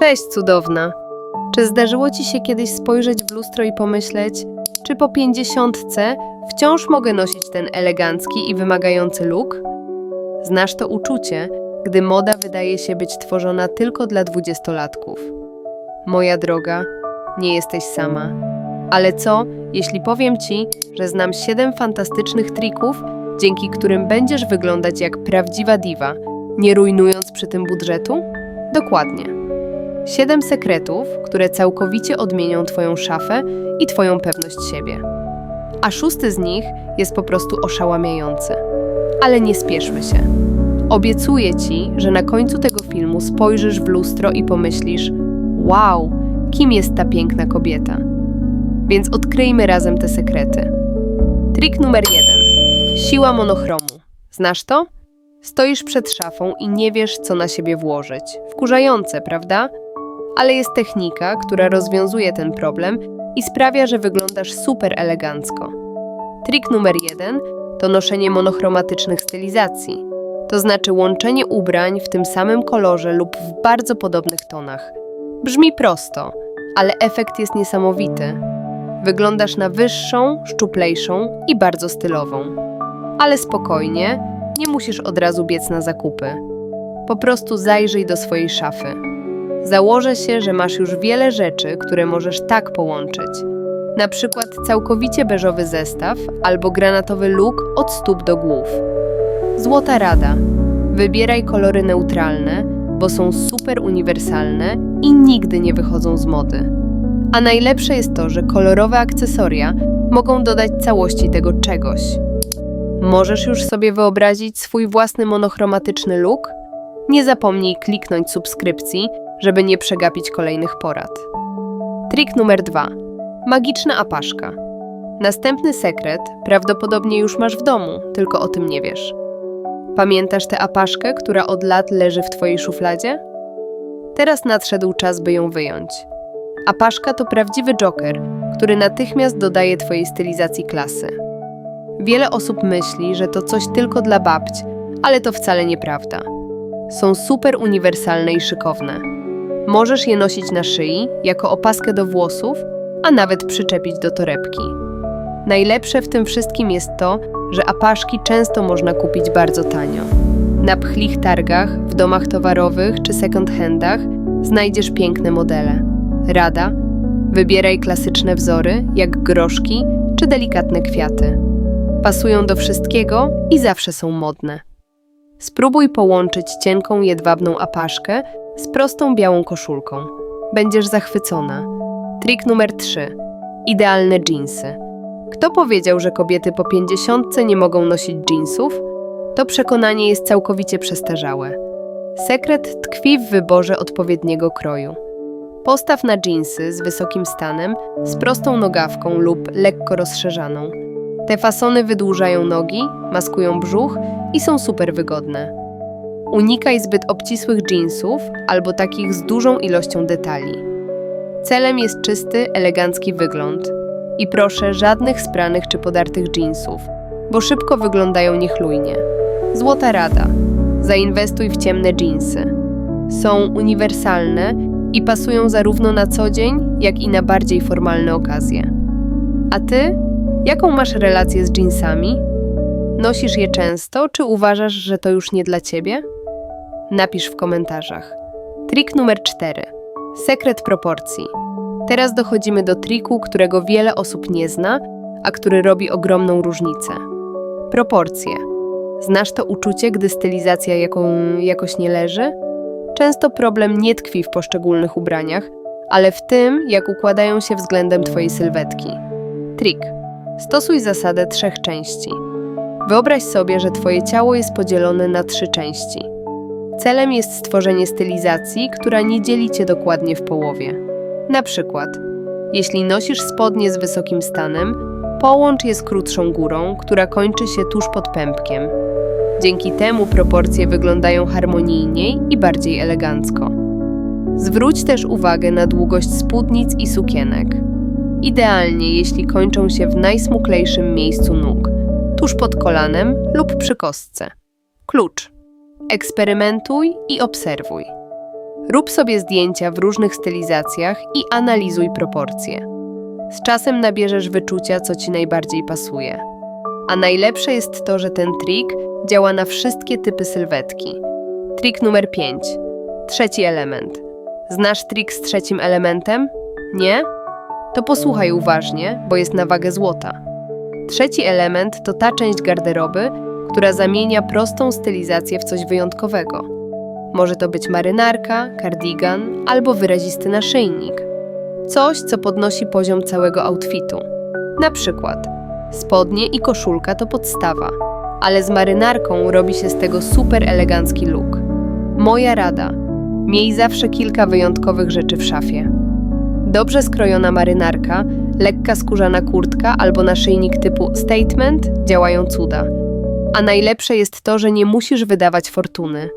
Cześć, cudowna. Czy zdarzyło ci się kiedyś spojrzeć w lustro i pomyśleć, czy po pięćdziesiątce wciąż mogę nosić ten elegancki i wymagający look? Znasz to uczucie, gdy moda wydaje się być tworzona tylko dla dwudziestolatków. Moja droga, nie jesteś sama. Ale co, jeśli powiem ci, że znam siedem fantastycznych trików, dzięki którym będziesz wyglądać jak prawdziwa diwa, nie rujnując przy tym budżetu? Dokładnie. Siedem sekretów, które całkowicie odmienią Twoją szafę i Twoją pewność siebie. A szósty z nich jest po prostu oszałamiający. Ale nie spieszmy się. Obiecuję Ci, że na końcu tego filmu spojrzysz w lustro i pomyślisz: Wow, kim jest ta piękna kobieta? Więc odkryjmy razem te sekrety. Trik numer jeden: siła monochromu. Znasz to? Stoisz przed szafą i nie wiesz, co na siebie włożyć. Wkurzające, prawda? Ale jest technika, która rozwiązuje ten problem i sprawia, że wyglądasz super elegancko. Trik numer jeden to noszenie monochromatycznych stylizacji. To znaczy łączenie ubrań w tym samym kolorze lub w bardzo podobnych tonach. Brzmi prosto, ale efekt jest niesamowity. Wyglądasz na wyższą, szczuplejszą i bardzo stylową. Ale spokojnie, nie musisz od razu biec na zakupy. Po prostu zajrzyj do swojej szafy. Założę się, że masz już wiele rzeczy, które możesz tak połączyć. Na przykład całkowicie beżowy zestaw albo granatowy look od stóp do głów. Złota rada. Wybieraj kolory neutralne, bo są super uniwersalne i nigdy nie wychodzą z mody. A najlepsze jest to, że kolorowe akcesoria mogą dodać całości tego czegoś. Możesz już sobie wyobrazić swój własny monochromatyczny look? Nie zapomnij kliknąć subskrypcji, żeby nie przegapić kolejnych porad. Trik numer dwa. Magiczna apaszka. Następny sekret prawdopodobnie już masz w domu, tylko o tym nie wiesz. Pamiętasz tę apaszkę, która od lat leży w twojej szufladzie? Teraz nadszedł czas, by ją wyjąć. Apaszka to prawdziwy joker, który natychmiast dodaje twojej stylizacji klasy. Wiele osób myśli, że to coś tylko dla babć, ale to wcale nieprawda. Są super uniwersalne i szykowne. Możesz je nosić na szyi, jako opaskę do włosów, a nawet przyczepić do torebki. Najlepsze w tym wszystkim jest to, że apaszki często można kupić bardzo tanio. Na pchlich targach, w domach towarowych czy second-handach znajdziesz piękne modele. Rada: wybieraj klasyczne wzory, jak groszki czy delikatne kwiaty. Pasują do wszystkiego i zawsze są modne. Spróbuj połączyć cienką jedwabną apaszkę z prostą białą koszulką. Będziesz zachwycona. Trik numer 3. Idealne dżinsy. Kto powiedział, że kobiety po pięćdziesiątce nie mogą nosić dżinsów? To przekonanie jest całkowicie przestarzałe. Sekret tkwi w wyborze odpowiedniego kroju. Postaw na dżinsy z wysokim stanem, z prostą nogawką lub lekko rozszerzaną. Te fasony wydłużają nogi, maskują brzuch i są super wygodne. Unikaj zbyt obcisłych jeansów albo takich z dużą ilością detali. Celem jest czysty, elegancki wygląd. I proszę żadnych spranych czy podartych jeansów, bo szybko wyglądają niechlujnie. Złota rada. Zainwestuj w ciemne jeansy. Są uniwersalne i pasują zarówno na co dzień, jak i na bardziej formalne okazje. A ty? Jaką masz relację z jeansami? Nosisz je często, czy uważasz, że to już nie dla ciebie? Napisz w komentarzach. Trik numer 4. Sekret proporcji. Teraz dochodzimy do triku, którego wiele osób nie zna, a który robi ogromną różnicę. Proporcje. Znasz to uczucie, gdy stylizacja jaką, jakoś nie leży? Często problem nie tkwi w poszczególnych ubraniach, ale w tym, jak układają się względem Twojej sylwetki. Trik. Stosuj zasadę trzech części. Wyobraź sobie, że Twoje ciało jest podzielone na trzy części. Celem jest stworzenie stylizacji, która nie dzieli Cię dokładnie w połowie. Na przykład, jeśli nosisz spodnie z wysokim stanem, połącz je z krótszą górą, która kończy się tuż pod pępkiem. Dzięki temu proporcje wyglądają harmonijniej i bardziej elegancko. Zwróć też uwagę na długość spódnic i sukienek. Idealnie, jeśli kończą się w najsmuklejszym miejscu nóg, tuż pod kolanem lub przy kostce. Klucz. Eksperymentuj i obserwuj. Rób sobie zdjęcia w różnych stylizacjach i analizuj proporcje. Z czasem nabierzesz wyczucia, co ci najbardziej pasuje. A najlepsze jest to, że ten trik działa na wszystkie typy sylwetki. Trik numer 5. Trzeci element. Znasz trik z trzecim elementem? Nie? To posłuchaj uważnie, bo jest na wagę złota. Trzeci element to ta część garderoby, która zamienia prostą stylizację w coś wyjątkowego. Może to być marynarka, kardigan albo wyrazisty naszyjnik. Coś, co podnosi poziom całego outfitu. Na przykład spodnie i koszulka to podstawa, ale z marynarką robi się z tego super elegancki look. Moja rada: miej zawsze kilka wyjątkowych rzeczy w szafie. Dobrze skrojona marynarka, lekka skórzana kurtka albo naszyjnik typu statement działają cuda. A najlepsze jest to, że nie musisz wydawać fortuny.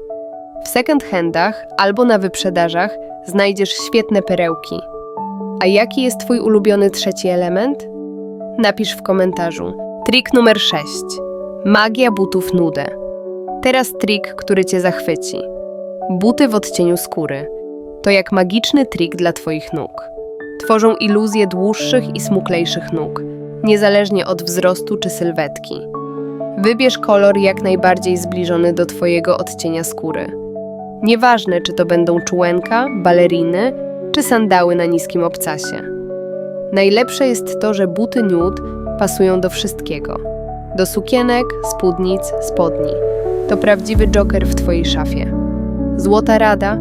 W second handach albo na wyprzedażach znajdziesz świetne perełki. A jaki jest Twój ulubiony trzeci element? Napisz w komentarzu. Trik numer 6. Magia butów nude. Teraz trik, który Cię zachwyci. Buty w odcieniu skóry. To jak magiczny trik dla Twoich nóg. Tworzą iluzję dłuższych i smuklejszych nóg, niezależnie od wzrostu czy sylwetki. Wybierz kolor jak najbardziej zbliżony do Twojego odcienia skóry. Nieważne, czy to będą czułenka, baleriny, czy sandały na niskim obcasie. Najlepsze jest to, że buty nude pasują do wszystkiego. Do sukienek, spódnic, spodni. To prawdziwy joker w Twojej szafie. Złota rada: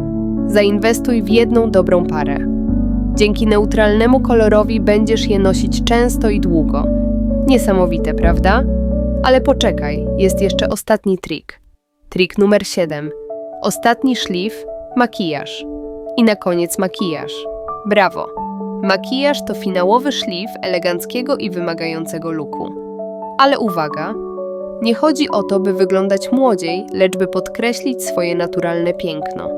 zainwestuj w jedną dobrą parę. Dzięki neutralnemu kolorowi będziesz je nosić często i długo. Niesamowite, prawda? Ale poczekaj, jest jeszcze ostatni trik. Trik numer 7. Ostatni szlif makijaż. I na koniec makijaż. Brawo! Makijaż to finałowy szlif eleganckiego i wymagającego looku. Ale uwaga! Nie chodzi o to, by wyglądać młodziej, lecz by podkreślić swoje naturalne piękno.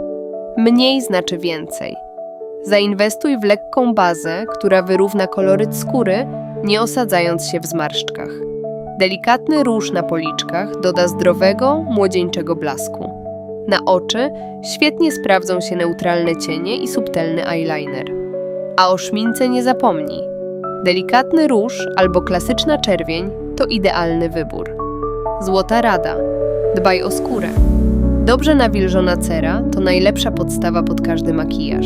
Mniej znaczy więcej. Zainwestuj w lekką bazę, która wyrówna koloryt skóry, nie osadzając się w zmarszczkach. Delikatny róż na policzkach doda zdrowego, młodzieńczego blasku. Na oczy świetnie sprawdzą się neutralne cienie i subtelny eyeliner. A o szmince nie zapomnij. Delikatny róż albo klasyczna czerwień to idealny wybór. Złota rada. Dbaj o skórę. Dobrze nawilżona cera to najlepsza podstawa pod każdy makijaż.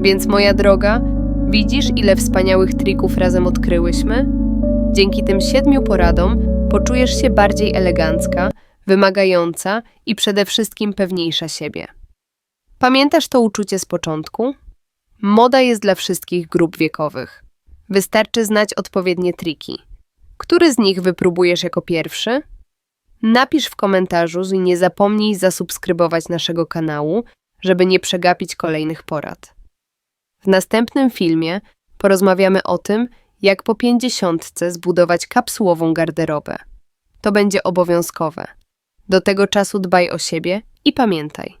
Więc moja droga, widzisz ile wspaniałych trików razem odkryłyśmy? Dzięki tym siedmiu poradom poczujesz się bardziej elegancka, wymagająca i przede wszystkim pewniejsza siebie. Pamiętasz to uczucie z początku? Moda jest dla wszystkich grup wiekowych. Wystarczy znać odpowiednie triki. Który z nich wypróbujesz jako pierwszy? Napisz w komentarzu i nie zapomnij zasubskrybować naszego kanału, żeby nie przegapić kolejnych porad. W następnym filmie porozmawiamy o tym, jak po pięćdziesiątce zbudować kapsułową garderobę. To będzie obowiązkowe. Do tego czasu dbaj o siebie i pamiętaj,